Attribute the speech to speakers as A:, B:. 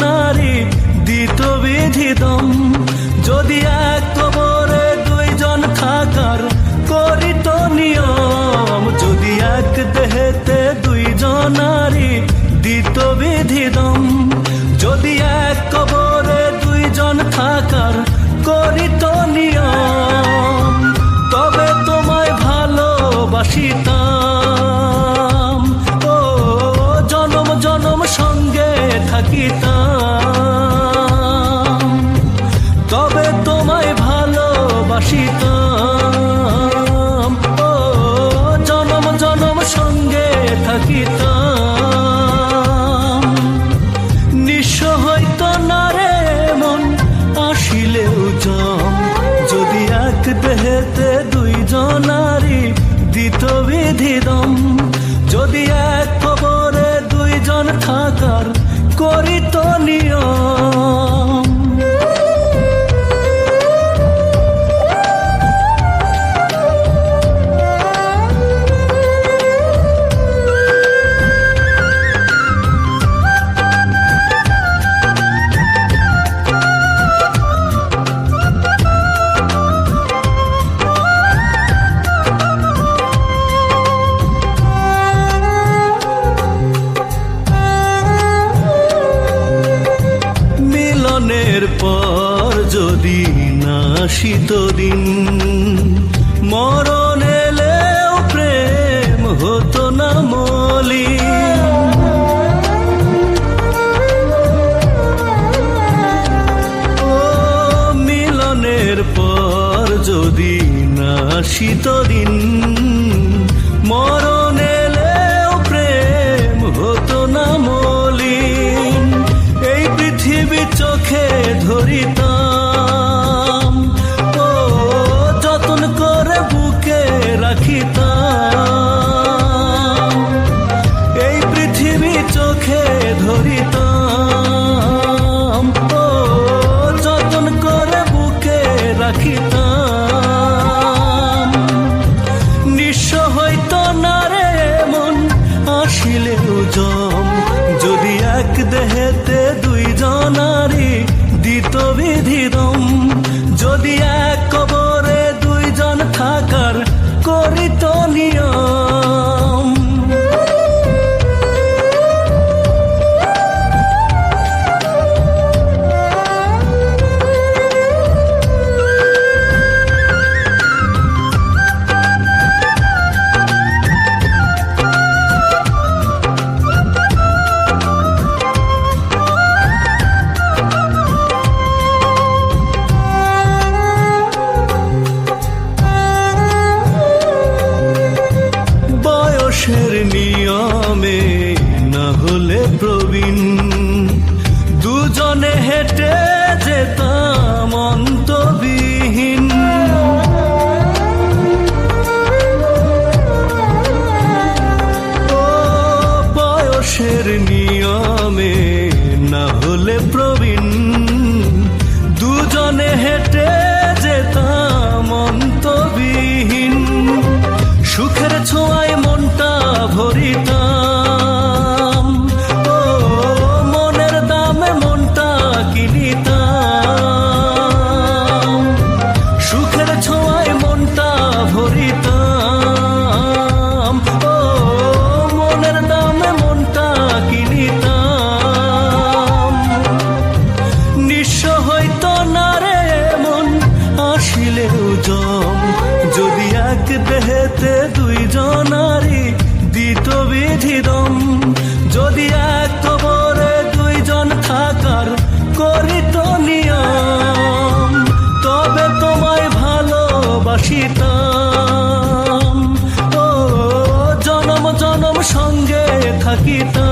A: নারী দিত বিধিতম যদি এক কবরে দুইজন থাকার করিত নিয়ম, যদি এক দেহেতে দুইজন নারী দিত বিধিতম যদি এক কবরে দুইজন থাকার করিত নিয়ম, তবে তোমায় ভালোবাসিত বেঁধে যদি এক খবরে দুইজন থাকার করিত নিয়ম শীতদিন মরণ এলেও প্রেম হতো না মলি। মিলনের পর যদি না শীত দিন। রাখিতাম হলে প্রবীণ। দুজনে হেঁটে যেতাম অন্তবিহীন। বয়সের নিয়ম তবে তোমায় ভালোবাসিতাম। ও জনম জনম সঙ্গে থাকিতাম।